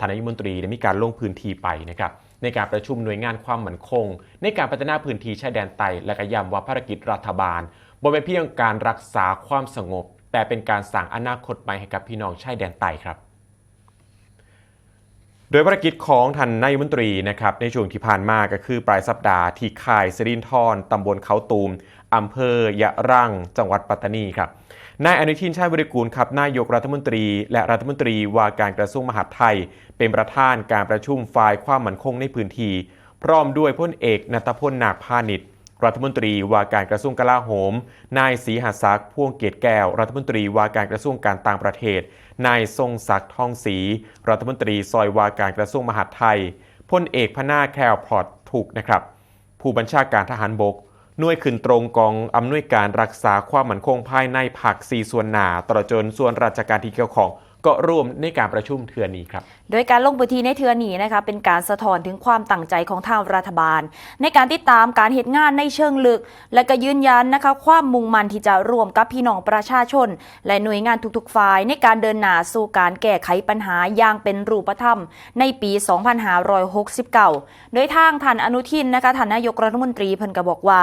ท่านนายมนตรีได้มีการลงพื้นที่ไปนะครับในการประชุมหน่วยงานความมั่นคง ในการพัฒนาพื้นที่ชายแดนไตและก็ย้ำว่าภารกิจรัฐบาลบ่เป็นเพียงการรักษาความสงบ แต่เป็นการสร้างอนาคตใหม่ให้กับพี่น้องชายแดนไตครับ โดยภารกิจของท่านนายมนตรีนะครับในช่วงที่ผ่านมาก็คือปลายสัปดาห์ที่ค่ายสิรินทรตำบลเขาตูมอำเภอยะรังจังหวัดปัตตานีครับ นายอนุทินชาญวิริกูลครับนายกรัฐมนตรี และรัฐมนตรีว่าการกระทรวงมหาดไทย เป็นประธานการประชุมฝ่ายความมั่นคงในพื้นที่พร้อมด้วยพลเอกนัตพลนาคพาณิชย์รัฐมนตรีว่าการกระทรวงกลาโหม นายศรีหาศักดิ์พ่วงเกตแก้ว รัฐมนตรีว่าการกระทรวงการต่างประเทศ นายทรงศักดิ์ทองศรีรัฐมนตรีซอยว่าการกระทรวงมหาดไทยพลเอกพนาแคลพอตถูกนะครับ ผู้บัญชาการทหารบก หน่วยขึ้นตรงกองอำนวยการรักษาความมั่นคงภายในผักสีส่วนหนาตลอดจนส่วนราชการที่เกี่ยวข้อง ก็ร่วมในการประชุมเทือนี้ครับ โดยการลงพื้นที่ในเทือนี้นะคะเป็นการสะท้อนถึงความตั้งใจของทางรัฐบาล ในการติดตามการเหตุงานในเชิงลึก และก็ยืนยันนะคะความมุ่งมั่นที่จะร่วมกับพี่น้องประชาชน และหน่วยงานทุกๆฝ่ายในการเดินหน้าสู่การแก้ไขปัญหาอย่างเป็นรูปธรรม ในปี 2569 โดยทางท่านอนุทินนะคะท่านนายกรัฐมนตรีเพิ่นก็บอกว่า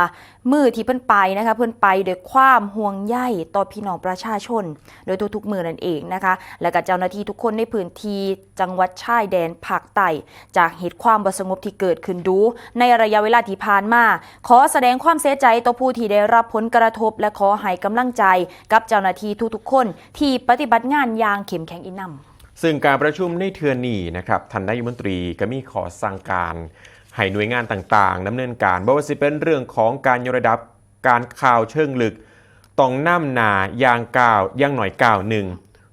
มือที่เพิ่นไปนะคะเพิ่นไปด้วยความห่วงใยต่อพี่น้องประชาชน โดยทุกๆมือนั่นเองนะคะและก็เจ้าหน้าที่ทุกคนในพื้นที่จังหวัดชายแดนภาคใต้จากเหตุความบ่สงบที่เกิดขึ้นดู ในระยะเวลาที่ผ่านมา ขอแสดงความเสียใจต่อผู้ที่ได้รับผลกระทบ และขอให้กำลังใจกับเจ้าหน้าที่ทุกๆคน ที่ปฏิบัติงานอย่างเข้มแข็งอีกนำซึ่งการประชุมในเทือนนี้นะครับท่านนายมนตรีก็มีขอสั่งการให้หน่วยงานต่างๆดำเนินการบ่ว่าสิเป็นเรื่องของการยกระดับการข่าวเชิงลึกต้องน้ำหนาอย่างก้าวอย่างหน่อยก้าวหนึ่ง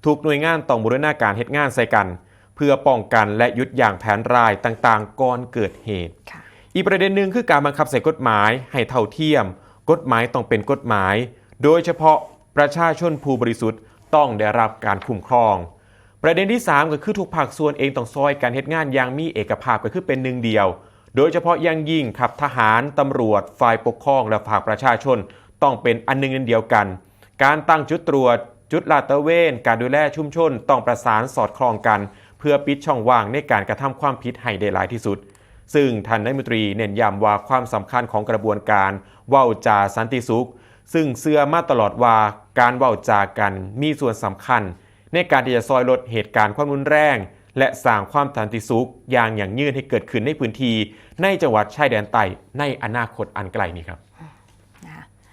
ทุกหน่วยงานต้องบูรณาการเหตุงานใส่กัน เพื่อป้องกันและยุดอย่างแผนรายต่างๆ ก่อนเกิดเหตุค่ะอีกประเด็นหนึ่งคือการบังคับใส่กฎหมายให้เท่าเทียม กฎหมายต้องเป็นกฎหมาย โดยเฉพาะประชาชนผู้บริสุทธิ์ต้องได้รับการคุ้มครอง ประเด็นที่ 3 ก็คือทุกภาคส่วนเองต้องซอยการเหตุงานอย่างมีเอกภาพก็คือเป็นหนึ่งเดียว โดยเฉพาะอย่างยิ่งครับทหารตำรวจ ฝ่ายปกครองและภาคประชาชน ต้องเป็นอันหนึ่งอันเดียวกัน การตั้งจุดตรวจ จุดลาดตระเวนการดูแลชุมชนต้องประสานสอดคล้องกัน เพื่อปิดช่องว่างในการกระทำความผิดให้ได้หลายที่สุด ซึ่งท่านนายมนตรีเน้นย้ำว่าความสำคัญของกระบวนการเว้าจาสันติสุข ซึ่งเสื่อมาตลอดว่าการเว้าจากันมีส่วนสำคัญ ในการที่จะซอยลดเหตุการณ์ความรุนแรง และสร้างความสันติสุข อย่างอย่างยืนให้เกิดขึ้นในพื้นที่ในจังหวัดชายแดนใต้ในอนาคตอันไกลนี้ครับ